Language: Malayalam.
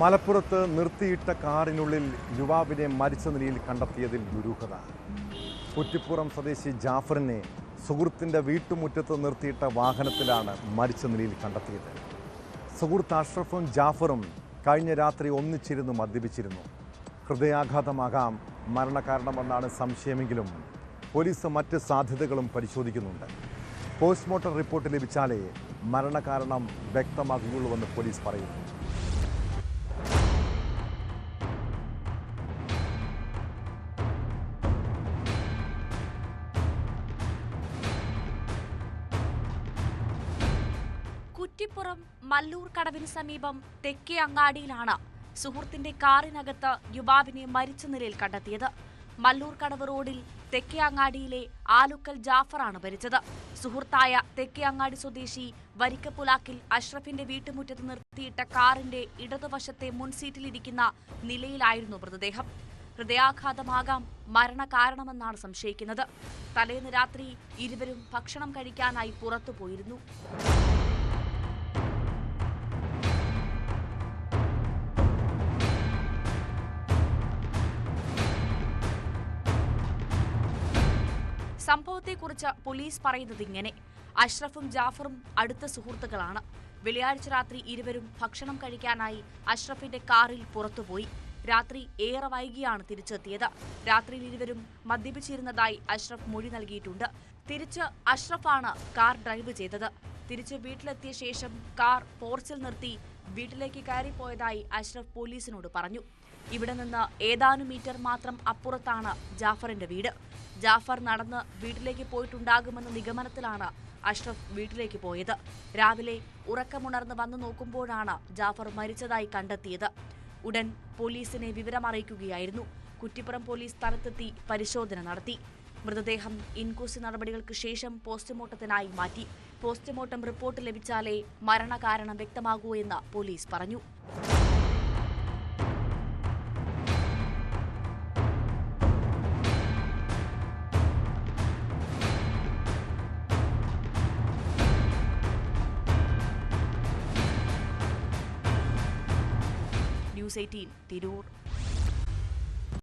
മലപ്പുറത്ത് നിർത്തിയിട്ട കാറിനുള്ളിൽ യുവാവിനെ മരിച്ച നിലയിൽ കണ്ടെത്തിയതിൽ ദുരൂഹത. കുറ്റിപ്പുറം സ്വദേശി ജാഫറിനെ സുഹൃത്തിന്റെ വീട്ടുമുറ്റത്ത് നിർത്തിയിട്ട വാഹനത്തിലാണ് മരിച്ച നിലയിൽ കണ്ടെത്തിയത്. സുഹൃത്ത് അഷ്റഫും ജാഫറും കഴിഞ്ഞ രാത്രി ഒന്നിച്ചിരുന്നു മദ്യപിച്ചിരുന്നു. ഹൃദയാഘാതമാകാം മരണകാരണമെന്നാണ് സംശയമെങ്കിലും പോലീസ് മറ്റ് സാധ്യതകളും പരിശോധിക്കുന്നുണ്ട്. പോസ്റ്റ്മോർട്ടം റിപ്പോർട്ട് ലഭിച്ചാലേ മരണകാരണം വ്യക്തമാകുകയുള്ളൂവെന്ന് പോലീസ് പറയുന്നു. കുറ്റിപ്പുറം മല്ലൂർ കടവിന് സമീപം തെക്കേ അങ്ങാടിയിലാണ് സുഹൃത്തിന്റെ കാറിനകത്ത് യുവാവിനെ മരിച്ച നിലയിൽ കണ്ടെത്തിയത്. മല്ലൂർ കടവ് റോഡിൽ തെക്കേ അങ്ങാടിയിലെ ആലുക്കൽ ജാഫറാണ് മരിച്ചത് സുഹൃത്തായ തെക്കേ അങ്ങാടി സ്വദേശി വരിക്കപ്പുലാക്കിൽ അഷ്റഫിന്റെ വീട്ടുമുറ്റത്ത് നിർത്തിയിട്ട കാറിന്റെ ഇടതുവശത്തെ മുൻസീറ്റിലിരിക്കുന്ന നിലയിലായിരുന്നു മൃതദേഹം. ഹൃദയാഘാതമാകാം മരണകാരണമെന്നാണ് സംശയിക്കുന്നത്. തലേന്ന് രാത്രി ഇരുവരും ഭക്ഷണം കഴിക്കാനായി പുറത്തു സംഭവത്തെക്കുറിച്ച് പോലീസ് പറയുന്നത് ഇങ്ങനെ. അഷ്റഫും ജാഫറും അടുത്ത സുഹൃത്തുക്കളാണ്. വെള്ളിയാഴ്ച രാത്രി ഇരുവരും ഭക്ഷണം കഴിക്കാനായി അഷ്റഫിന്റെ കാറിൽ പുറത്തുപോയി. രാത്രി ഏറെ വൈകിയാണ് തിരിച്ചെത്തിയത്. രാത്രിയിൽ ഇരുവരും മദ്യപിച്ചിരുന്നതായി അഷ്റഫ് മൊഴി നൽകിയിട്ടുണ്ട്. തിരിച്ച് അഷ്റഫാണ് കാർ ഡ്രൈവ് ചെയ്തത്. തിരിച്ച് വീട്ടിലെത്തിയ ശേഷം കാർ പോർച്ചിൽ നിർത്തി വീട്ടിലേക്ക് കയറിപ്പോയതായി അഷ്റഫ് പോലീസിനോട് പറഞ്ഞു. ഇവിടെ നിന്ന് ഏതാനും മീറ്റർ മാത്രം അപ്പുറത്താണ് ജാഫറിന്റെ വീട്. ജാഫർ നടന്ന് വീട്ടിലേക്ക് പോയിട്ടുണ്ടാകുമെന്ന നിഗമനത്തിലാണ് അഷ്റഫ് വീട്ടിലേക്ക് പോയത്. രാവിലെ ഉറക്കമുണർന്ന് വന്നു നോക്കുമ്പോഴാണ് ജാഫർ മരിച്ചതായി കണ്ടെത്തിയത്. ഉടൻ പോലീസിനെ വിവരമറിയിക്കുകയായിരുന്നു. കുറ്റിപ്പുറം പോലീസ് സ്ഥലത്തെത്തി പരിശോധന നടത്തി. മൃതദേഹം ഇൻക്വസ്റ്റ് നടപടികൾക്ക് ശേഷം പോസ്റ്റ്മോർട്ടത്തിനായി മാറ്റി. പോസ്റ്റ്മോർട്ടം റിപ്പോർട്ട് ലഭിച്ചാലേ മരണകാരണം വ്യക്തമാകൂ എന്ന് പോലീസ് പറഞ്ഞു. 18, Tirur.